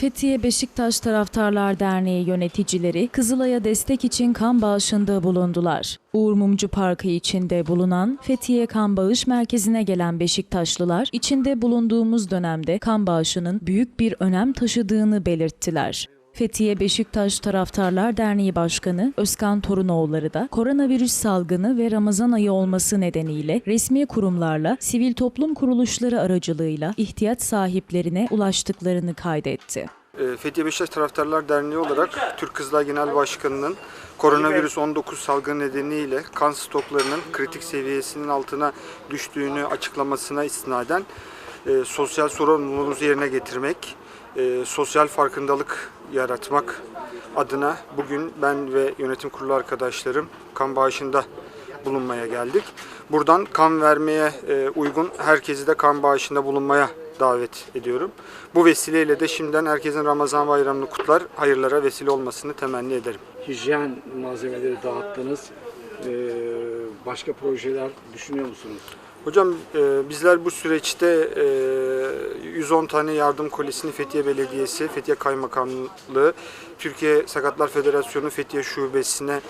Fethiye Beşiktaş Taraftarlar Derneği yöneticileri Kızılay'a destek için kan bağışında bulundular. Uğur Mumcu Parkı içinde bulunan Fethiye Kan Bağış Merkezi'ne gelen Beşiktaşlılar içinde bulunduğumuz dönemde kan bağışının büyük bir önem taşıdığını belirttiler. Fethiye Beşiktaş Taraftarlar Derneği Başkanı Özkan Torunoğulları da koronavirüs salgını ve Ramazan ayı olması nedeniyle resmi kurumlarla sivil toplum kuruluşları aracılığıyla ihtiyaç sahiplerine ulaştıklarını kaydetti. E, Fethiye Beşiktaş Taraftarlar Derneği olarak Türk Kızılay Genel Başkanı'nın koronavirüs 19 salgını nedeniyle kan stoklarının kritik seviyesinin altına düştüğünü açıklamasına istinaden e, sosyal sorumluluğumuzu yerine getirmek, e, sosyal farkındalık yaratmak adına bugün ben ve yönetim kurulu arkadaşlarım kan bağışında bulunmaya geldik. Buradan kan vermeye e, uygun herkesi de kan bağışında bulunmaya davet ediyorum. Bu vesileyle de şimdiden herkesin Ramazan bayramını kutlar, hayırlara vesile olmasını temenni ederim. hijyen malzemeleri dağıttınız. Ee, başka projeler düşünüyor musunuz? Hocam e, bizler bu süreçte e, 110 tane yardım kolisini Fethiye Belediyesi, Fethiye Kaymakamlığı, Türkiye Sakatlar Federasyonu Fethiye Şubesi'ne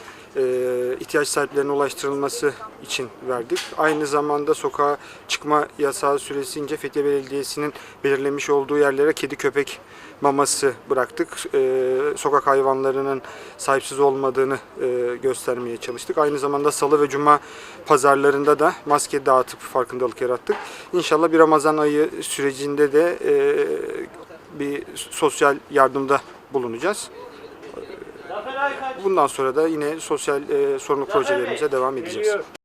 ihtiyaç sahiplerine ulaştırılması için verdik. Aynı zamanda sokağa çıkma yasağı süresince Fethiye Belediyesi'nin belirlemiş olduğu yerlere kedi köpek maması bıraktık. E, sokak hayvanlarının sahipsiz olmadığını e, göstermeye çalıştık. Aynı zamanda salı ve cuma pazarlarında da maske dağıtıp farkındalık yarattık. İnşallah bir Ramazan ayı sürecinde de e, bir sosyal yardımda bulunacağız. Bundan sonra da yine sosyal e, sorumluluk projelerimize devam edeceğiz.